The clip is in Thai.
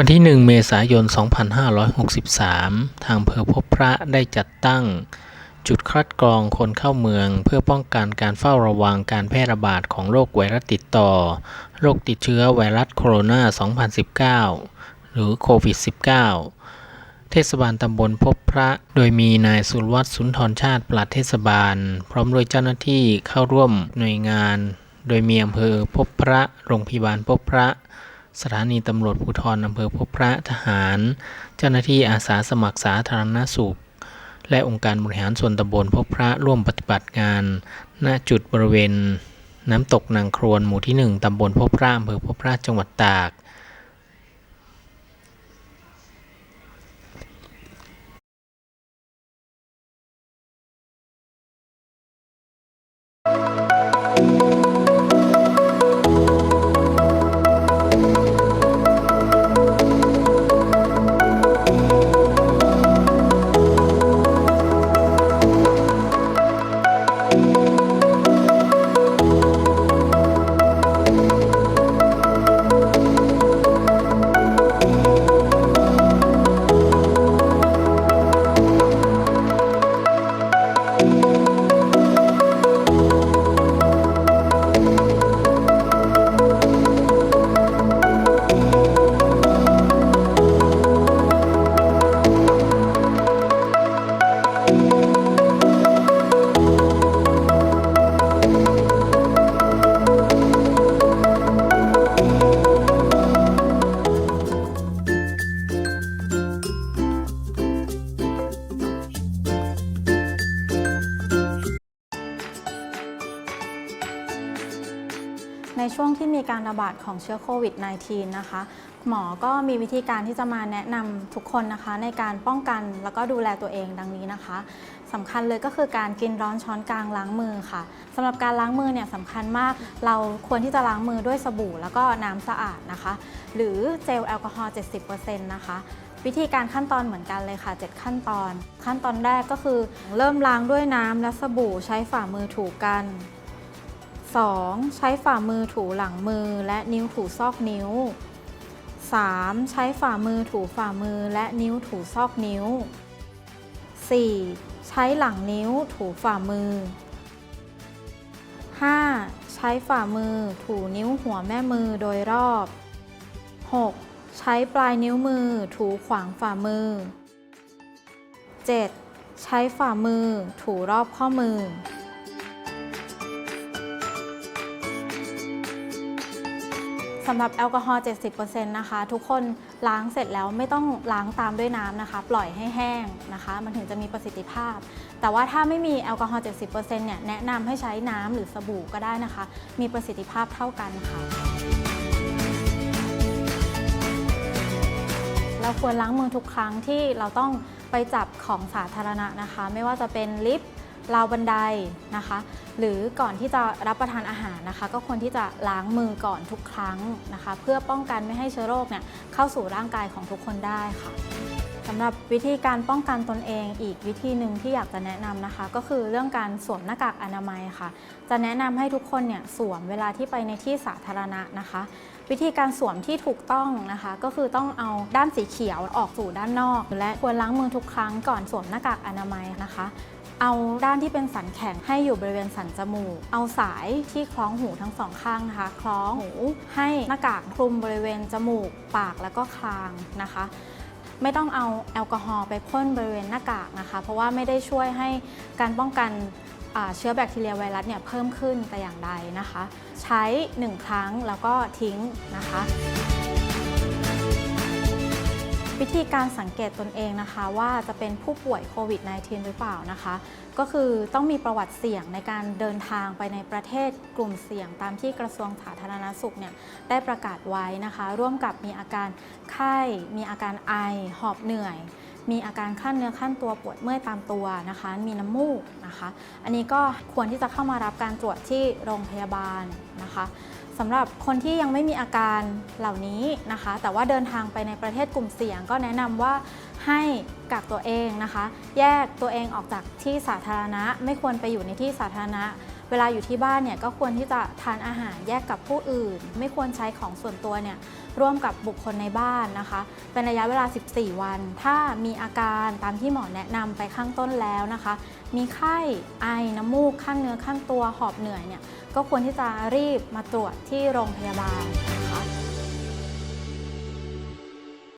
ันที่ 1 เมษายน 2563 ทางอำเภอพบพระได้จัดตั้ง จุดคัดกรองคนเข้าเมือง เพื่อป้องกันการเฝ้าระวังการแพร่ระบาดของโรคไวรัสติดต่อ โรคติดเชื้อไวรัสโคโรนา 2019 หรือโควิด -19 เทศบาลตำบลพบพระ โดยมีนายสุรวัตรสุนทรชาติปลัดเทศบาล พร้อมด้วยเจ้าหน้าที่เข้าร่วมหน่วยงาน โดยมีอำเภอพบพระ โรงพยาบาลพบพระ สถานีตำรวจภูธรอำเภอพบพระทหาร เจ้าหน้าที่อาสาสมัครสาธารณสุข และองค์การบริหารส่วนตำบลพบพระร่วมปฏิบัติงาน ณจุดบริเวณ น้ำตกนางครวนหมู่ที่ 1ตำบลพบพระอำเภอพบพระจังหวัดตาก ในช่วงที่มีการระบาดของเชื้อโควิด -19 นะคะ หมอก็มีวิธีการที่จะมาแนะนำทุกคนนะคะ ในการป้องกันแล้วก็ดูแลตัวเองดังนี้นะคะสำคัญเลยก็คือการกินร้อนช้อนกลางล้างมือค่ะสำหรับการล้างมือเนี่ยสำคัญมาก เราควรที่จะล้างมือด้วยสบู่ แล้วก็น้ำสะอาดนะคะ หรือเจลแอลกอฮอล์70%นะคะวิธีการขั้นตอนเหมือนกันเลยค่ะ 7 ขั้นตอน ขั้นตอนแรกก็คือ เริ่มล้างด้วยน้ำและสบู่ใช้ฝ่ามือถูกัน 2. ใช้ฝ่ามือถูหลังมือและนิ้วถูซอกนิ้ว 3. ใช้ฝ่ามือถูฝ่ามือและนิ้วถูซอกนิ้ว 4. ใช้หลังนิ้วถูฝ่ามือ 5. ใช้ฝ่ามือถูนิ้วหัวแม่มือโดยรอบ 6. ใช้ปลายนิ้วมือถูขวางฝ่ามือ 7. ใช้ฝ่ามือถูรอบข้อมือ สำหรับแอลกอฮอล์70%นะคะ ทุกคนล้างเสร็จแล้วไม่ต้องล้างตามด้วยน้ำนะคะ ปล่อยให้แห้งนะคะ มันถึงจะมีประสิทธิภาพ แต่ว่าถ้าไม่มีแอลกอฮอล์70%เนี่ยแนะนำให้ใช้น้ำหรือสบู่ก็ได้นะคะ มีประสิทธิภาพเท่ากันค่ะเราควรล้างมือทุกครั้งที่เราต้องไปจับของสาธารณะนะคะ ไม่ว่าจะเป็นลิฟต์ ราวบันไดนะคะ หรือก่อนที่จะรับประทานอาหารนะคะ ก็ควรที่จะล้างมือก่อนทุกครั้งนะคะ เพื่อป้องกันไม่ให้เชื้อโรคเนี่ยเข้าสู่ร่างกายของทุกคนได้ค่ะสำหรับวิธีการป้องกันตนเองอีกวิธีหนึ่งที่อยากจะแนะนำนะคะ ก็คือเรื่องการสวมหน้ากากอนามัยค่ะ จะแนะนำให้ทุกคนเนี่ยสวมเวลาที่ไปในที่สาธารณะนะคะ วิธีการสวมที่ถูกต้องนะคะ ก็คือต้องเอาด้านสีเขียวออกสู่ด้านนอก และควรล้างมือทุกครั้งก่อนสวมหน้ากากอนามัยนะคะ เอาด้านที่เป็นสันแข็งให้อยู่บริเวณสันจมูก เอาสายที่คล้องหูทั้งสองข้างนะคะ คล้องหูให้หน้ากากคลุมบริเวณจมูก ปากแล้วก็คางนะคะ ไม่ต้องเอาแอลกอฮอล์ไปพ่นบริเวณหน้ากากนะคะ เพราะว่าไม่ได้ช่วยให้การป้องกันเชื้อแบคทีเรียไวรัสเนี่ยเพิ่มขึ้นแต่อย่างใดนะคะ ใช้ 1 ครั้งแล้วก็ทิ้งนะคะ วิธีการสังเกตตนเองนะคะ ว่าจะเป็นผู้ป่วยโควิด -19 หรือเปล่านะคะ ก็คือต้องมีประวัติเสี่ยงในการเดินทางไปในประเทศกลุ่มเสี่ยง ตามที่กระทรวงสาธารณสุขเนี่ยได้ประกาศไว้นะคะ ร่วมกับมีอาการไข้ มีอาการไอ หอบเหนื่อย มีอาการขั้นเนื้อขั้นตัวปวดเมื่อยตามตัวนะคะ มีน้ำมูกนะคะ อันนี้ก็ควรที่จะเข้ามารับการตรวจที่โรงพยาบาลนะคะสำหรับคนที่ยังไม่มีอาการเหล่านี้นะคะ แต่ว่าเดินทางไปในประเทศกลุ่มเสี่ยง ก็แนะนำว่าให้กักตัวเองนะคะ แยกตัวเองออกจากที่สาธารณะ ไม่ควรไปอยู่ในที่สาธารณะ เวลาอยู่ที่บ้านเนี่ยก็ควรที่จะทานอาหารแยกกับผู้อื่น ไม่ควรใช้ของส่วนตัวเนี่ยร่วมกับบุคคลในบ้านนะคะ เป็นระยะเวลา 14 วัน ถ้ามีอาการตามที่หมอแนะนำไปข้างต้นแล้วนะคะ มีไข้ไอน้ำมูกขั้นเนื้อขั้นตัวหอบเหนื่อยเนี่ยก็ควรที่จะรีบมาตรวจที่โรงพยาบาล